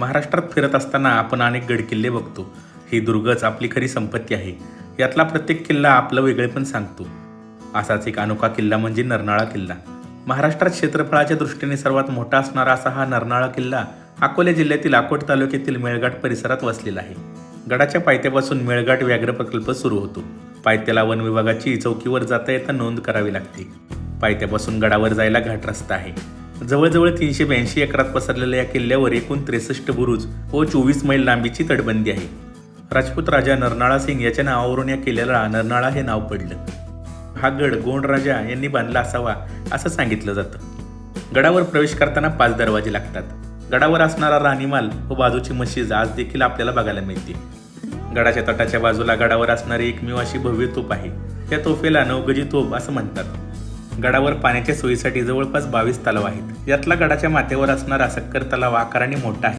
महाराष्ट्रात फिरत असताना आपण अनेक गडकिल्ले बघतो. ही दुर्गच आपली खरी संपत्ती आहे. यातला प्रत्येक किल्ला आपलं वेगळेपण सांगतो. असाच एक अनोखा किल्ला म्हणजे नरनाळा किल्ला. महाराष्ट्रात क्षेत्रफळाच्या दृष्टीने सर्वात मोठा असणारा असा हा नरनाळा किल्ला अकोले जिल्ह्यातील अकोट तालुक्यातील मेळघाट परिसरात वसलेला आहे. गडाच्या पायथ्यापासून मेळघाट व्याघ्र प्रकल्प सुरू होतो. पायथ्याला वन विभागाची चौकीवर जाता येता नोंद करावी लागते. पायथ्यापासून गडावर जायला घाट रस्ता आहे. जवळजवळ तीनशे ब्याऐंशी एकरात पसरलेल्या या किल्ल्यावर एकूण त्रेसष्ट बुरुज व चोवीस मैल लांबीची तटबंदी आहे. राजपूत राजा नरनाळा सिंग याच्या नावावरून या किल्ल्याला नरनाळा हे नाव पडलं. हा गड गोंड राजा यांनी बांधला असावा असं सांगितलं जातं. गडावर प्रवेश करताना पाच दरवाजे लागतात. गडावर असणारा राणीमाल व बाजूची मशीद आज देखील आपल्याला बघायला मिळते. गडाच्या तटाच्या बाजूला गडावर असणारी एकमेव अशी भव्य तोफ आहे. त्या तोफेला नवगजी तोफ असं म्हणतात. गडावर पाण्याच्या सोयीसाठी जवळपास बावीस तलाव आहेत. यातला गडाच्या माथ्यावर असणारा सक्कर तलाव आकाराने मोठा आहे.